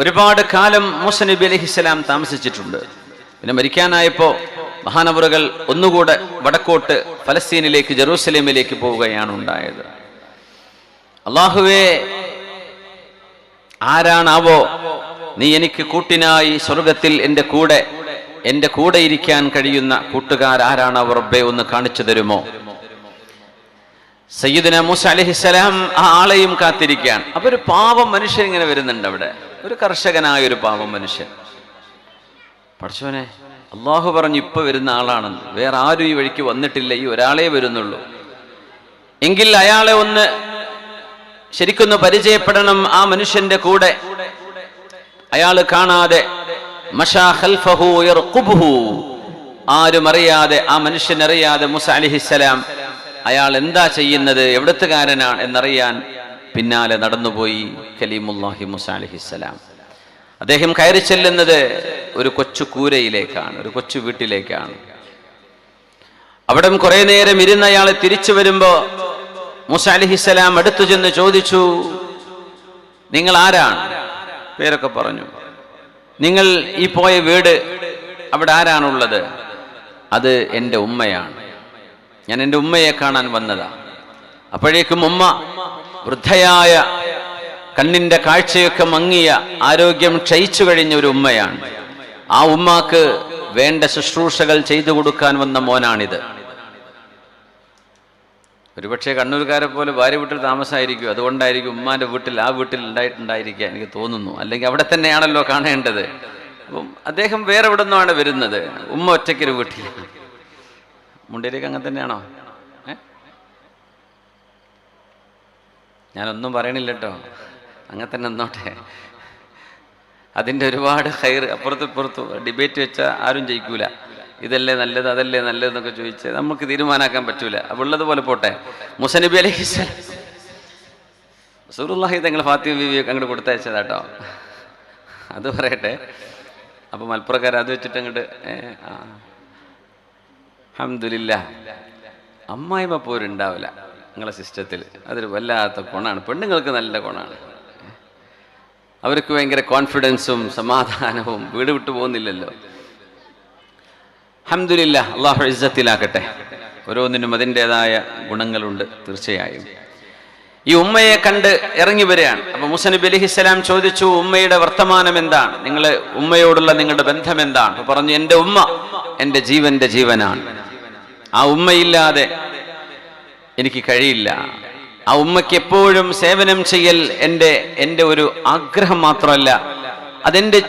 ഒരുപാട് കാലം മൂസ നബി അലഹിസ്സലാം താമസിച്ചിട്ടുണ്ട്. പിന്നെ മരിക്കാനായപ്പോ മഹാനവറുകൾ ഒന്നുകൂടെ വടക്കോട്ട് ഫലസ്തീനിലേക്ക് ജെറൂസലേമിലേക്ക് പോവുകയാണ് ഉണ്ടായത്. അള്ളാഹുവേ ആരാണാവോ നീ എനിക്ക് കൂട്ടിനായി സ്വർഗത്തിൽ എന്റെ കൂടെ എന്റെ കൂടെ ഇരിക്കാൻ കഴിയുന്ന കൂട്ടുകാരാരാണാവോ റബ്ബെ ഒന്ന് കാണിച്ചു തരുമോ? സയ്യിദിനെ മൂസ അലഹിസ്സലാം ആ ആളെയും കാത്തിരിക്കാൻ. അപ്പൊ ഒരു പാവം മനുഷ്യൻ ഇങ്ങനെ വരുന്നുണ്ട് അവിടെ. ഒരു കർഷകനായ ഒരു പാവം മനുഷ്യൻ. പഠിച്ചോനെ അള്ളാഹു പറഞ്ഞു ഇപ്പൊ വരുന്ന ആളാണെന്ന്. വേറെ ആരും ഈ വഴിക്ക് വന്നിട്ടില്ല ഈ ഒരാളെ വരുന്നുള്ളൂ. എങ്കിൽ അയാളെ ഒന്ന് ശരിക്കൊന്ന് പരിചയപ്പെടണം ആ മനുഷ്യന്റെ കൂടെ. അയാൾ കാണാതെ. ആരും അറിയാതെ ആ മനുഷ്യൻ അറിയാതെ മുസ അലിഹിസ്സലാം അയാൾ എന്താ ചെയ്യുന്നത് എവിടത്തുകാരനാണ് എന്നറിയാൻ പിന്നാലെ നടന്നുപോയി കലീമുല്ലാഹി മുസ അലിഹിസ്സലാം അദ്ദേഹം കയറി ചെല്ലുന്നത് ഒരു കൊച്ചു കൂരയിലേക്കാണ് ഒരു കൊച്ചു വീട്ടിലേക്കാണ്. അവിടെ കുറെ നേരം ഇരുന്ന അയാൾ തിരിച്ചു വരുമ്പോ മുസാലിഹിസ്സലാം അടുത്തു ചെന്ന് ചോദിച്ചു നിങ്ങൾ ആരാണ്? പേരൊക്കെ പറഞ്ഞു നിങ്ങൾ ഈ പോയ വീട് അവിടെ ആരാണുള്ളത്? അത് എന്റെ ഉമ്മയാണ്. ഞാൻ എന്റെ ഉമ്മയെ കാണാൻ വന്നതാ. അപ്പോഴേക്കും ഉമ്മ വൃദ്ധയായ കണ്ണിന്റെ കാഴ്ചയൊക്കെ മങ്ങിയ ആരോഗ്യം ക്ഷയിച്ചു കഴിഞ്ഞ ഒരു ഉമ്മയാണ്. ആ ഉമ്മാക്ക് വേണ്ട ശുശ്രൂഷകൾ ചെയ്തു കൊടുക്കാൻ വന്ന മോനാണിത്. ഒരുപക്ഷെ കണ്ണൂർക്കാരെ പോലെ ഭാര്യ വീട്ടിൽ താമസമായിരിക്കും അതുകൊണ്ടായിരിക്കും ഉമ്മാന്റെ വീട്ടിൽ ആ വീട്ടിൽ ഉണ്ടായിട്ടുണ്ടായിരിക്കുക എനിക്ക് തോന്നുന്നു. അല്ലെങ്കിൽ അവിടെ തന്നെയാണല്ലോ കാണേണ്ടത്. അപ്പം അദ്ദേഹം വേറെ എവിടെ നിന്നാണ് വരുന്നത്? ഉമ്മ ഒറ്റയ്ക്കൊരു വീട്ടിൽ. മുണ്ടേരിക്ക് അങ്ങനെ തന്നെയാണോ? ഞാനൊന്നും പറയണില്ല കേട്ടോ അങ്ങനെ തന്നെ നിന്നോട്ടെ. അതിന്റെ ഒരുപാട് ഹൈർ അപ്പുറത്തും ഇപ്പുറത്തും ഡിബേറ്റ് വെച്ചാൽ ആരും ജയിക്കൂല. ഇതല്ലേ നല്ലത് അതല്ലേ നല്ലതെന്നൊക്കെ ചോദിച്ച് നമുക്ക് തീരുമാനാക്കാൻ പറ്റൂല. ഉള്ളതുപോലെ പോട്ടെ. മുസനബി അലഹി സൂറുല്ലാഹി തങ്ങൾ ഫാത്തിമ ബിബി അങ്ങോട്ട് കൊടുത്തയച്ചതാട്ടോ. അത് പറയട്ടെ. അപ്പോൾ മലപ്പുറക്കാർ അത് വെച്ചിട്ട് അങ്ങോട്ട് അഹമ്മദില്ല അമ്മായിമ്മ പോരുണ്ടാവില്ല നിങ്ങളെ സിസ്റ്റത്തിൽ അതൊരു വല്ലാത്ത ഗുണമാണ് പെണ്ണുങ്ങൾക്ക് നല്ല ഗുണമാണ് അവർക്ക് ഭയങ്കര കോൺഫിഡൻസും സമാധാനവും വീട് വിട്ടു പോകുന്നില്ലല്ലോ. അഹമ്മദില്ല അള്ളാഹു ഇസ്സത്തിലാക്കട്ടെ. ഓരോന്നിനും അതിന്റെതായ ഗുണങ്ങളുണ്ട് തീർച്ചയായും. ഈ ഉമ്മയെ കണ്ട് ഇറങ്ങി വരികയാണ്. അപ്പൊ മുസനബി അലിഹിസ്സലാം ചോദിച്ചു ഉമ്മയുടെ വർത്തമാനം എന്താണ്? നിങ്ങൾ ഉമ്മയോടുള്ള നിങ്ങളുടെ ബന്ധം എന്താണ്? പറഞ്ഞു എന്റെ ഉമ്മ എന്റെ ജീവന്റെ ജീവനാണ്. ആ ഉമ്മയില്ലാതെ എനിക്ക് കഴിയില്ല. ആ ഉമ്മയ്ക്ക് എപ്പോഴും സേവനം ചെയ്യൽ എന്റെ എന്റെ ഒരു ആഗ്രഹം മാത്രമല്ല. അതെന്റെ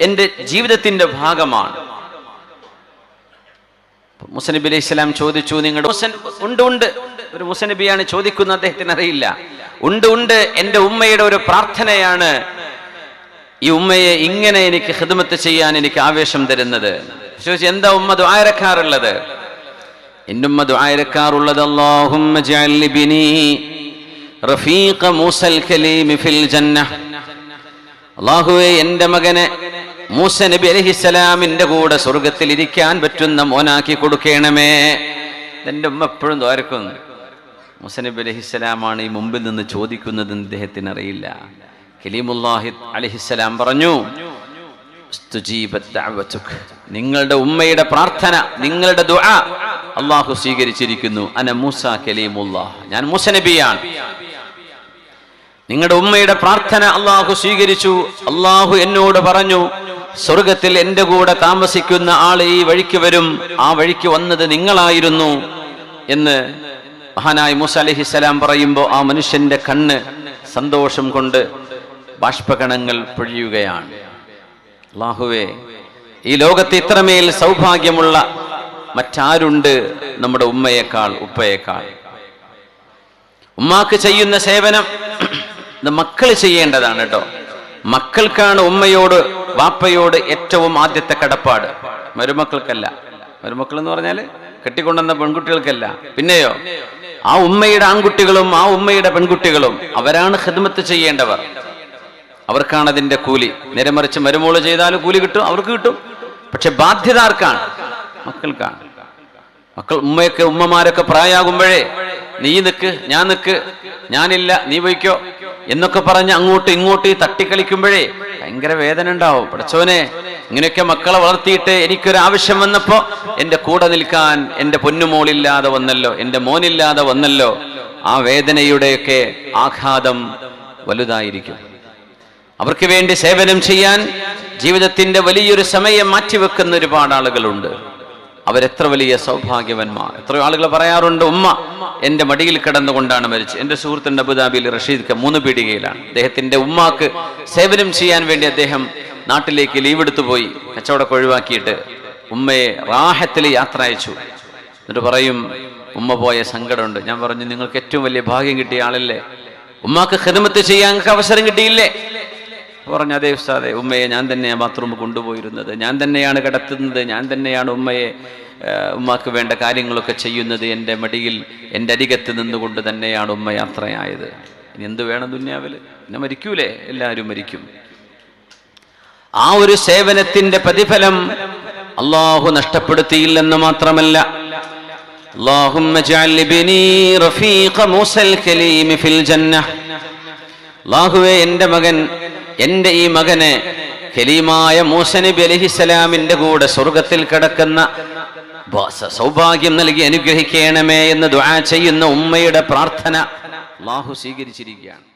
എന്റെ ജീവിതത്തിന്റെ ഭാഗമാണ്. മുസനബി അലൈഹി സ്വലാം ചോദിച്ചു നിങ്ങളുടെ മുസൻ ഉണ്ട് ഉണ്ട്. ഒരു മുസനബിയാണ് ചോദിക്കുന്നത് അദ്ദേഹത്തിന് അറിയില്ല. ഉണ്ട് ഉണ്ട്. എന്റെ ഉമ്മയുടെ ഒരു പ്രാർത്ഥനയാണ് ഈ ഉമ്മയെ ഇങ്ങനെ എനിക്ക് ഹിദമത്ത് ചെയ്യാൻ എനിക്ക് ആവേശം തരുന്നത്. ചോദിച്ചു എന്താ ഉമ്മ ദ്വാരക്കാറുള്ളത് എന്റെ ഉമ്മ ദുആയിരക്കാറുള്ളത് അല്ലാഹുമ്മ ജഅൽ ലിബ്നി റഫീഖ മൂസൽ കലീമി ഫിൽ ജന്ന അല്ലാഹുവേ എന്റെ മകനെ മൂസ നബി അലഹിസ്സലാമിന്റെ കൂടെ സ്വർഗത്തിൽ ഇരിക്കാൻ പറ്റുന്ന മോനാക്കി കൊടുക്കണമേ. എന്റെ ഉമ്മ എപ്പോഴും ദ്വാരക്കുന്നു മൂസ നബി അലഹിസ്സലാമാണ് ഈ മുമ്പിൽ നിന്ന് ചോദിക്കുന്നത് അദ്ദേഹത്തിന് അറിയില്ല. കലീമുല്ലാഹി അലഹിസ്സലാം പറഞ്ഞു. നിങ്ങളുടെ ഉമ്മയുടെ പ്രാർത്ഥന നിങ്ങളുടെ ദുആ അള്ളാഹു സ്വീകരിച്ചിരിക്കുന്നു. അന മൂസ കലീമുല്ലാഹ്. ഞാൻ മൂസ നബിയാണ്. നിങ്ങളുടെ ഉമ്മയുടെ പ്രാർത്ഥന അള്ളാഹു സ്വീകരിച്ചു. അള്ളാഹു എന്നോട് പറഞ്ഞു സ്വർഗത്തിൽ എന്റെ കൂടെ താമസിക്കുന്ന ആൾ ഈ വഴിക്ക് വരും. ആ വഴിക്ക് വന്നത് നിങ്ങളായിരുന്നു. എന്ന് മഹാനായ മൂസ അലഹിസ്സലാം പറയുമ്പോൾ ആ മനുഷ്യന്റെ കണ്ണ് സന്തോഷം കൊണ്ട് ബാഷ്പകണങ്ങൾ പൊഴിയുകയാണ്. അള്ളാഹുവേ ഈ ലോകത്ത് ഇത്രമേൽ സൗഭാഗ്യമുള്ള മറ്റാരുണ്ട് നമ്മുടെ ഉമ്മയേക്കാൾ ഉപ്പയേക്കാൾ. ഉമ്മാക്ക് ചെയ്യുന്ന സേവനം മക്കൾ ചെയ്യേണ്ടതാണ് കേട്ടോ. മക്കൾക്കാണ് ഉമ്മയോട് വാപ്പയോട് ഏറ്റവും ആദ്യത്തെ കടപ്പാട്. മരുമക്കൾക്കല്ല. മരുമക്കൾ എന്ന് പറഞ്ഞാൽ കെട്ടിക്കൊണ്ടുവന്ന പെൺകുട്ടികൾക്കല്ല. പിന്നെയോ? ആ ഉമ്മയുടെ ആൺകുട്ടികളും ആ ഉമ്മയുടെ പെൺകുട്ടികളും അവരാണ് ഹിദ്മത്ത് ചെയ്യേണ്ടവർ. അവർക്കാണ് അതിന്റെ കൂലി. നേരെ മറിച്ച് മരുമോൾ ചെയ്താലും കൂലി കിട്ടും അവർക്ക് കിട്ടും. പക്ഷെ ബാധ്യത ആർക്കാണ്? മക്കൾക്കാണ്. മക്കൾ ഉമ്മയൊക്കെ ഉമ്മമാരൊക്കെ പ്രായമാകുമ്പോഴേ നീ നിക്ക് ഞാൻ നിക്ക് ഞാനില്ല നീ പോയിക്കോ എന്നൊക്കെ പറഞ്ഞ് അങ്ങോട്ട് ഇങ്ങോട്ട് തട്ടിക്കളിക്കുമ്പോഴേ ഭയങ്കര വേദന ഉണ്ടാവും. പഠിച്ചോനെ ഇങ്ങനെയൊക്കെ മക്കളെ വളർത്തിയിട്ട് എനിക്കൊരു ആവശ്യം വന്നപ്പോ എന്റെ കൂടെ നിൽക്കാൻ എന്റെ പൊന്നുമോളില്ലാതെ വന്നല്ലോ എന്റെ മോനില്ലാതെ വന്നല്ലോ ആ വേദനയുടെയൊക്കെ ആഘാതം വലുതായിരിക്കും. അവർക്ക് വേണ്ടി സേവനം ചെയ്യാൻ ജീവിതത്തിന്റെ വലിയൊരു സമയം മാറ്റിവെക്കുന്ന ഒരുപാട് ആളുകളുണ്ട് അവരെത്ര വലിയ സൗഭാഗ്യവന്മാർ. എത്രയോ ആളുകൾ പറയാറുണ്ട് ഉമ്മ എന്റെ മടിയിൽ കിടന്നുകൊണ്ടാണ് മരിച്ചത്. എന്റെ സുഹൃത്തുണ്ട് അബുദാബിയിൽ റഷീദ് മൂന്ന് പീടികയിലാണ്. അദ്ദേഹത്തിന്റെ ഉമ്മാക്ക് സേവനം ചെയ്യാൻ വേണ്ടി അദ്ദേഹം നാട്ടിലേക്ക് ലീവ് എടുത്തു പോയി. കച്ചവടമൊക്കെ ഒഴിവാക്കിയിട്ട് ഉമ്മയെ റാഹത്തിൽ യാത്ര അയച്ചു. എന്നിട്ട് പറയും ഉമ്മ പോയ സങ്കടമുണ്ട്. ഞാൻ പറഞ്ഞു നിങ്ങൾക്ക് ഏറ്റവും വലിയ ഭാഗ്യം കിട്ടിയ ആളല്ലേ. ഉമ്മാക്ക് ഹിദമത്ത് ചെയ്യാൻ അവസരം കിട്ടിയില്ലേ? പറഞ്ഞു അതേ ഉസ്താദെ ഉമ്മയെ ഞാൻ തന്നെയാണ് ബാത്റൂമിൽ കൊണ്ടുപോയിരുന്നത് ഞാൻ തന്നെയാണ് കിടത്തുന്നത് ഞാൻ തന്നെയാണ് ഉമ്മയെ ആ, ഉമ്മാക്ക് വേണ്ട കാര്യങ്ങളൊക്കെ ചെയ്യുന്നത് എൻ്റെ മടിയിൽ എൻ്റെ അരികത്ത് നിന്നുകൊണ്ട് തന്നെയാണ് ഉമ്മ യാത്രയായത് ഇനി എന്ത് വേണം ദുന്യാവിൽ പിന്നെ മരിക്കൂലേ എല്ലാവരും മരിക്കും ആ ഒരു സേവനത്തിന്റെ പ്രതിഫലം അള്ളാഹു നഷ്ടപ്പെടുത്തിയില്ലെന്ന് മാത്രമല്ല اللهم اجعل ابني رفيق موسى الكليم في الجنة അള്ളാഹുവേ എൻ്റെ മകൻ എന്റെ ഈ മകനെ ഖലീമായ മൂസ നബി അലഹിസലാമിന്റെ കൂടെ സ്വർഗത്തിൽ കിടക്കുന്ന സൗഭാഗ്യം നൽകി അനുഗ്രഹിക്കണമേ എന്ന് ദുആ ചെയ്യുന്ന ഉമ്മയുടെ പ്രാർത്ഥന അള്ളാഹു സ്വീകരിച്ചിരിക്കുകയാണ്.